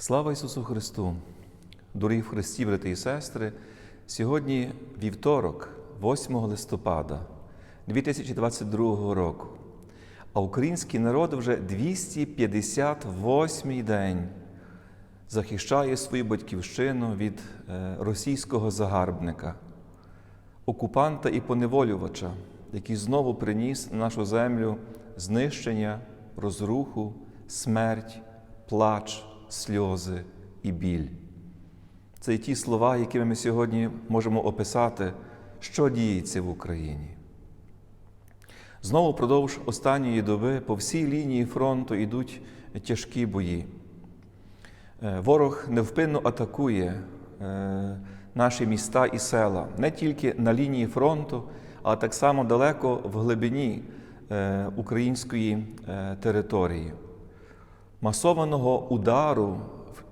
Слава Ісусу Христу! Дорогі в Христі, брати і сестри! Сьогодні вівторок, 8 листопада 2022 року. А український народ вже 258 день захищає свою батьківщину від е, російського загарбника, окупанта і поневолювача, який знову приніс на нашу землю знищення, розруху, смерть, плач, сльози і біль. Це і ті слова, якими ми сьогодні можемо описати, що діється в Україні. Знову впродовж останньої доби по всій лінії фронту йдуть тяжкі бої. Е, Ворог невпинно атакує е, наші міста і села не тільки на лінії фронту, а так само далеко в глибині е, української території. Масованого удару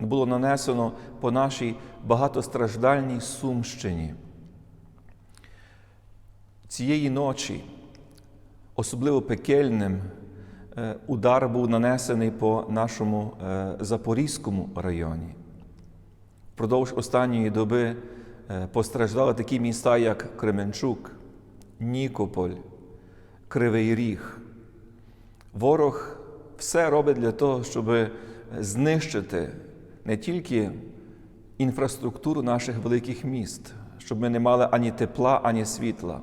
було нанесено по нашій багатостраждальній Сумщині. Цієї ночі, особливо пекельним, удар був нанесений по нашому Запорізькому районі. Впродовж останньої доби постраждали такі міста, як Кременчук, Нікополь, Кривий Ріг. Ворог все робить для того, щоб знищити не тільки інфраструктуру наших великих міст, щоб ми не мали ані тепла, ані світла,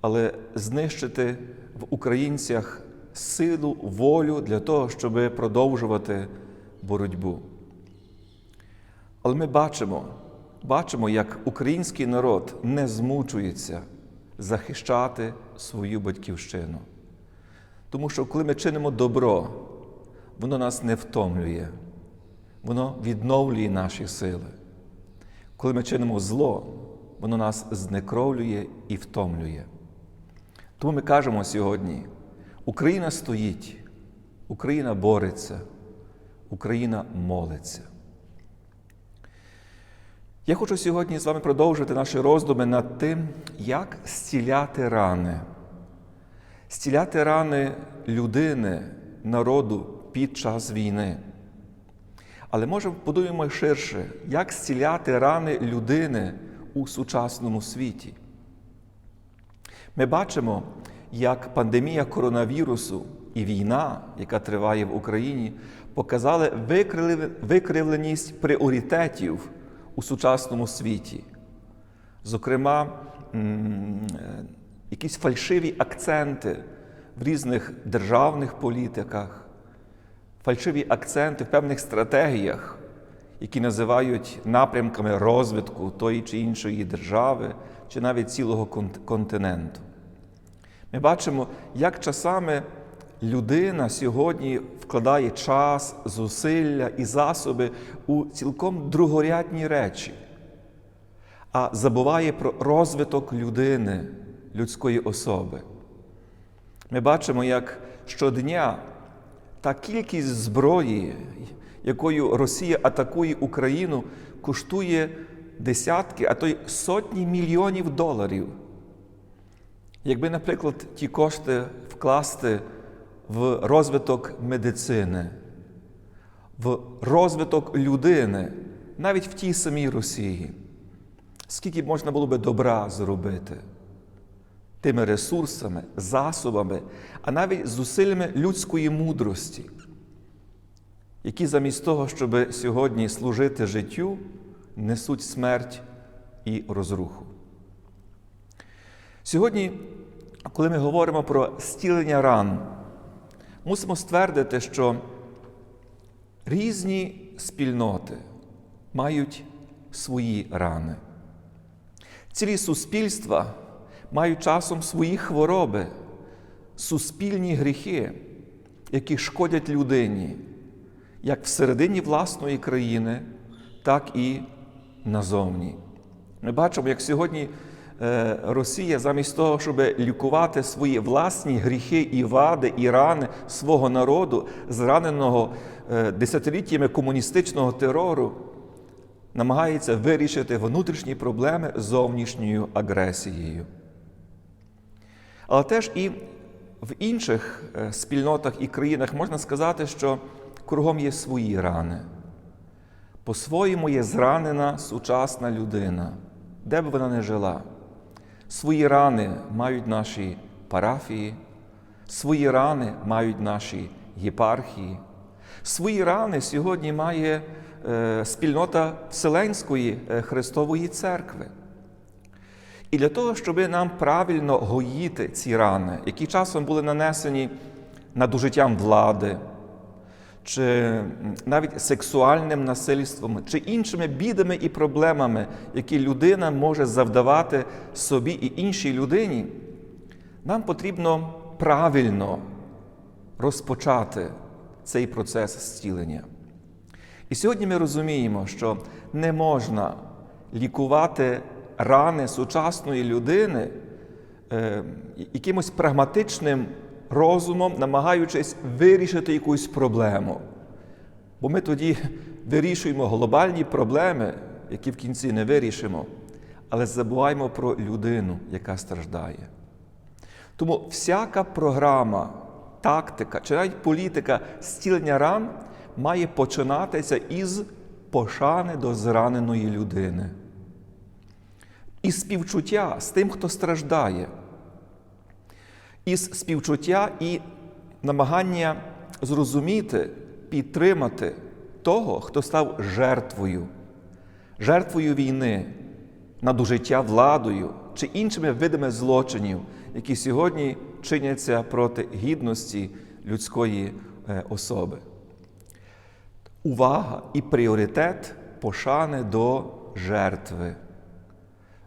але знищити в українцях силу, волю для того, щоб продовжувати боротьбу. Але ми бачимо, бачимо, як український народ не змучується захищати свою батьківщину. Тому що коли ми чинимо добро, воно нас не втомлює, воно відновлює наші сили. Коли ми чинимо зло, воно нас знекровлює і втомлює. Тому ми кажемо сьогодні: Україна стоїть, Україна бореться, Україна молиться. Я хочу сьогодні з вами продовжити наші роздуми над тим, як зціляти рани зціляти рани людини, народу під час війни. Але може подумаємо ширше, як зціляти рани людини у сучасному світі. Ми бачимо, як пандемія коронавірусу і війна, яка триває в Україні, показали викривленість пріоритетів у сучасному світі. Зокрема, якісь фальшиві акценти в різних державних політиках, фальшиві акценти в певних стратегіях, які називають напрямками розвитку тої чи іншої держави, чи навіть цілого континенту. Ми бачимо, як часами людина сьогодні вкладає час, зусилля і засоби у цілком другорядні речі, а забуває про розвиток людини людської особи. Ми бачимо, як щодня та кількість зброї, якою Росія атакує Україну, коштує десятки, а то й сотні мільйонів доларів. Якби, наприклад, ті кошти вкласти в розвиток медицини, в розвиток людини, навіть в тій самій Росії, скільки можна було би добра зробити тими ресурсами, засобами, а навіть зусиллями людської мудрості, які замість того, щоб сьогодні служити життю, несуть смерть і розруху. Сьогодні, коли ми говоримо про стілення ран, мусимо ствердити, що різні спільноти мають свої рани. Цілі суспільства мають часом свої хвороби, суспільні гріхи, які шкодять людині, як всередині власної країни, так і назовні. Ми бачимо, як сьогодні е, Росія, замість того, щоб лікувати свої власні гріхи і вади, і рани свого народу, зраненого е, десятиліттями комуністичного терору, намагається вирішити внутрішні проблеми зовнішньою агресією. Але теж і в інших спільнотах і країнах можна сказати, що кругом є свої рани. по-своєму є зранена сучасна людина, де б вона не жила. Свої рани мають наші парафії, свої рани мають наші єпархії, свої рани сьогодні має е, спільнота Вселенської е, Христової Церкви. І для того, щоб нам правильно гоїти ці рани, які часом були нанесені над ужиттям влади, чи навіть сексуальним насильством, чи іншими бідами і проблемами, які людина може завдавати собі і іншій людині, нам потрібно правильно розпочати цей процес зцілення. І сьогодні ми розуміємо, що не можна лікувати рани сучасної людини е, якимось прагматичним розумом, намагаючись вирішити якусь проблему. Бо ми тоді вирішуємо глобальні проблеми, які в кінці не вирішимо, але забуваємо про людину, яка страждає. Тому всяка програма, тактика чи навіть політика зцілення ран має починатися із пошани до зраненої людини. Із співчуття з тим, хто страждає, із співчуття і намагання зрозуміти, підтримати того, хто став жертвою, жертвою війни, надужиття владою чи іншими видами злочинів, які сьогодні чиняться проти гідності людської е, особи. Увага і пріоритет пошани до жертви,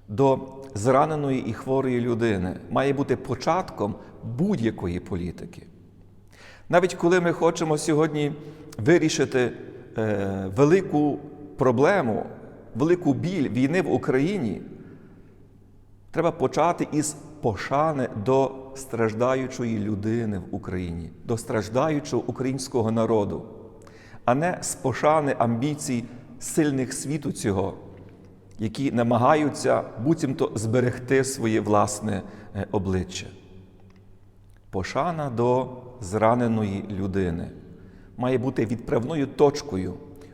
до зраненої і хворої людини має бути початком будь-якої політики. Навіть коли ми хочемо сьогодні вирішити е, велику проблему, велику біль війни в Україні, треба почати із пошани до страждаючої людини в Україні, до страждаючого українського народу, а не з пошани амбіцій сильних світу цього, які намагаються буцімто зберегти своє власне е, обличчя. Пошана до зраненої людини має бути відправною точкою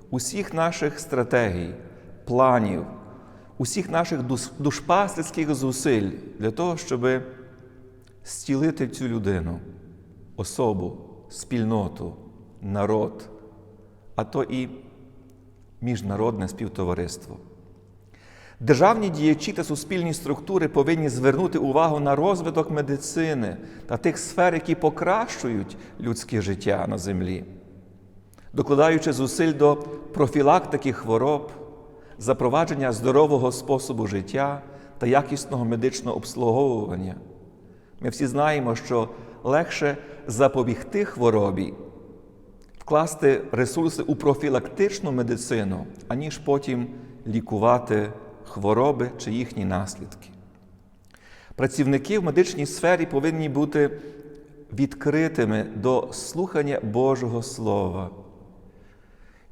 усіх наших стратегій, планів, усіх наших душпасницьких зусиль для того, щоб зцілити цю людину, особу, спільноту, народ, а то і міжнародне співтовариство. Державні діячі та суспільні структури повинні звернути увагу на розвиток медицини та тих сфер, які покращують людське життя на землі, докладаючи зусиль до профілактики хвороб, запровадження здорового способу життя та якісного медичного обслуговування. Ми всі знаємо, що легше запобігти хворобі, вкласти ресурси у профілактичну медицину, аніж потім лікувати хвороби чи їхні наслідки. Працівники в медичній сфері повинні бути відкритими до слухання Божого Слова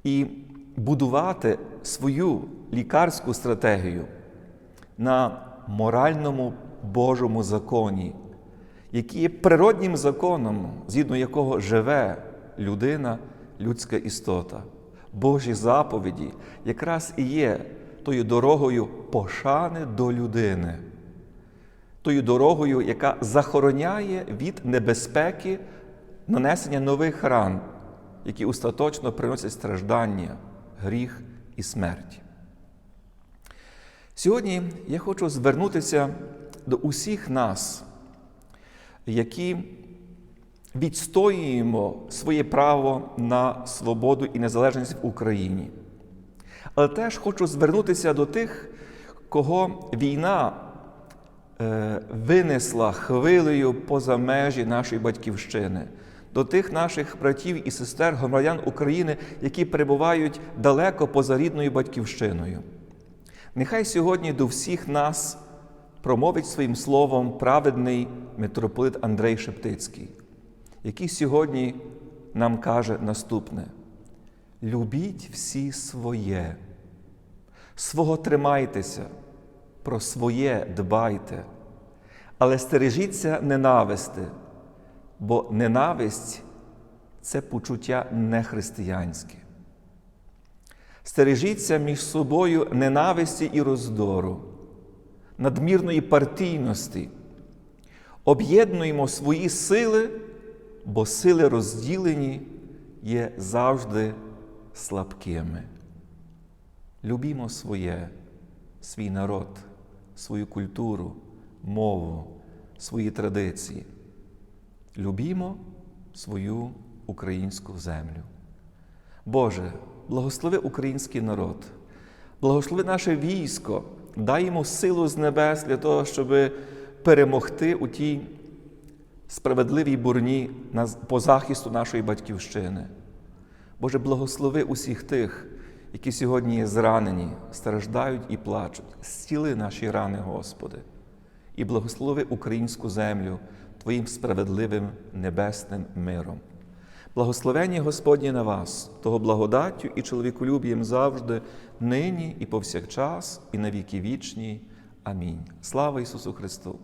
і будувати свою лікарську стратегію на моральному Божому законі, який є природнім законом, згідно якого живе людина, людська істота. Божі заповіді якраз і є тою дорогою пошани до людини, тою дорогою, яка захороняє від небезпеки нанесення нових ран, які остаточно приносять страждання, гріх і смерть. Сьогодні я хочу звернутися до усіх нас, які відстоюємо своє право на свободу і незалежність в Україні. Але теж хочу звернутися до тих, кого війна е, винесла хвилею поза межі нашої батьківщини, до тих наших братів і сестер, громадян України, які перебувають далеко поза рідною батьківщиною. Нехай сьогодні до всіх нас промовить своїм словом праведний митрополит Андрей Шептицький, який сьогодні нам каже наступне: любіть всі своє, свого тримайтеся, про своє дбайте, але стережіться ненависти, бо ненависть це почуття нехристиянське. Стережіться між собою ненависті і роздору, надмірної партійності. Об'єднуємо свої сили, бо сили розділені є завжди слабкими. Любімо своє, свій народ, свою культуру, мову, свої традиції. Любімо свою українську землю. Боже, благослови український народ, благослови наше військо, дай йому силу з небес для того, щоб перемогти у тій справедливій бурні по захисту нашої батьківщини. Боже, благослови усіх тих, які сьогодні є зранені, страждають і плачуть. Зціли наші рани, Господи, і благослови українську землю Твоїм справедливим небесним миром. Благословення Господнє на вас, того благодаттю і чоловіколюбієм завжди, нині і повсякчас, і на віки вічні. Амінь. Слава Ісусу Христу!